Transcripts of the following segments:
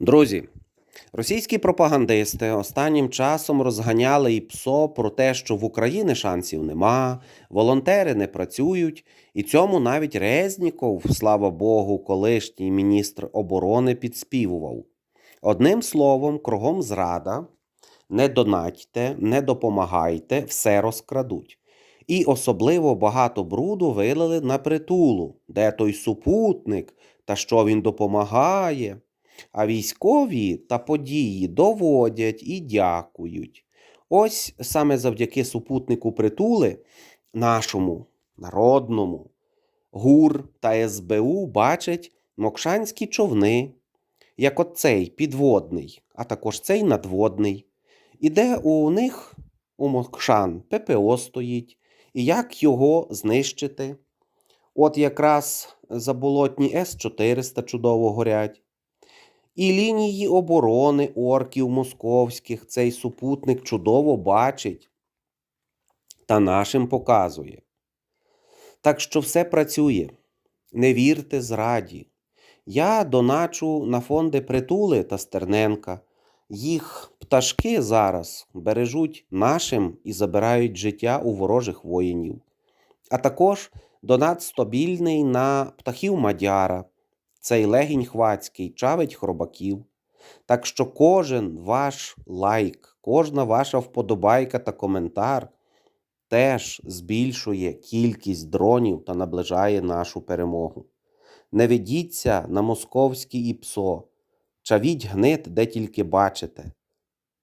Друзі, російські пропагандисти останнім часом розганяли і ПСО про те, що в Україні шансів нема, волонтери не працюють, і цьому навіть Резніков, слава Богу, колишній міністр оборони підспівував. Одним словом, кругом зрада, не донатьте, не допомагайте, все розкрадуть. І особливо багато бруду вилили на притулу, де той супутник та що він допомагає. А військові та події доводять і дякують. Ось саме завдяки супутнику притули, нашому народному, ГУР та СБУ бачать мокшанські човни, як от цей підводний, а також цей надводний. І де у них, у Мокшан, ППО стоїть, і як його знищити. От якраз заболотні С-400 чудово горять. І лінії оборони орків московських цей супутник чудово бачить та нашим показує. Так що все працює. Не вірте зраді. Я доначу на фонди притули та Стерненка. Їх пташки зараз бережуть нашим і забирають життя у ворожих воїнів. А також донат стабільний на птахів Мадяра, цей легінь хвацький чавить хробаків. Так що кожен ваш лайк, кожна ваша вподобайка та коментар теж збільшує кількість дронів та наближає нашу перемогу. Не ведіться на московські ІПСО, чавіть гнит, де тільки бачите.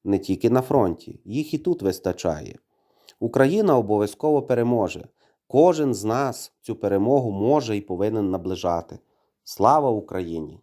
Не тільки на фронті, їх і тут вистачає. Україна обов'язково переможе. Кожен з нас цю перемогу може і повинен наближати. Слава Україні!